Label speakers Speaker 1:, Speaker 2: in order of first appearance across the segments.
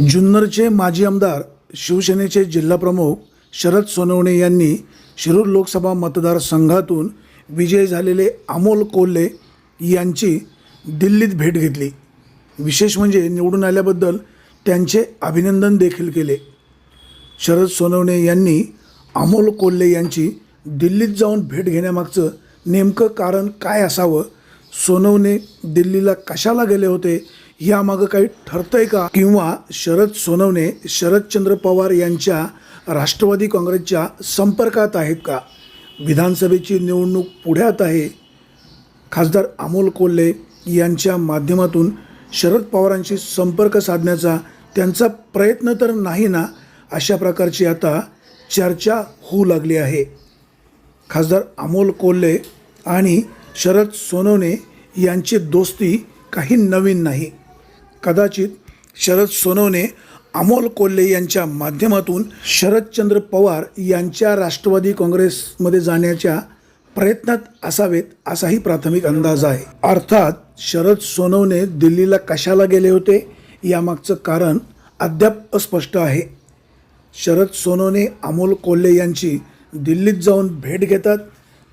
Speaker 1: जुन्नरचे माजी आमदार शिवसेनेचे जिल्हाप्रमुख शरद सोनवणे यांनी शिरूर लोकसभा मतदारसंघातून विजयी झालेले अमोल कोल्हे यांची दिल्लीत भेट घेतली. विशेष म्हणजे निवडून आल्याबद्दल त्यांचे अभिनंदन देखील केले. शरद सोनवणे यांनी अमोल कोल्हे यांची दिल्लीत जाऊन भेट घेण्यामागचं नेमकं कारण काय असावं? सोनवणे दिल्लीला कशाला गेले होते? यामागं काही ठरतंय का? किंवा शरद सोनवणे शरदचंद्र पवार यांच्या राष्ट्रवादी काँग्रेसच्या संपर्कात आहेत का? विधानसभेची निवडणूक पुढ्यात आहे. खासदार अमोल कोल्हे यांच्या माध्यमातून शरद पवारांशी संपर्क साधण्याचा त्यांचा प्रयत्न तर नाही ना? अशा प्रकारची आता चर्चा होऊ लागली आहे. खासदार अमोल कोल्हे आणि शरद सोनवणे यांची दोस्ती काही नवीन नाही. कदाचित शरद सोनवणे अमोल कोल्हे यांच्या माध्यमातून शरदचंद्र पवार यांच्या राष्ट्रवादी काँग्रेसमध्ये जाण्याच्या प्रयत्नात असावेत असाही प्राथमिक अंदाज आहे. अर्थात शरद सोनवणे दिल्लीला कशाला गेले होते यामागचं कारण अद्याप अस्पष्ट आहे. शरद सोनवणे अमोल कोल्हे यांची दिल्लीत जाऊन भेट घेतात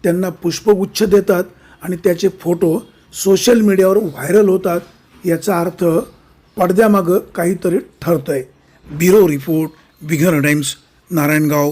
Speaker 1: त्यांना पुष्पगुच्छ देतात आणि त्याचे फोटो सोशल मीडियावर व्हायरल होतात याचा अर्थ पडद्यामागं काहीतरी ठरतं आहे ब्युरो रिपोर्ट बिघर टाइम्स नारायणगाव.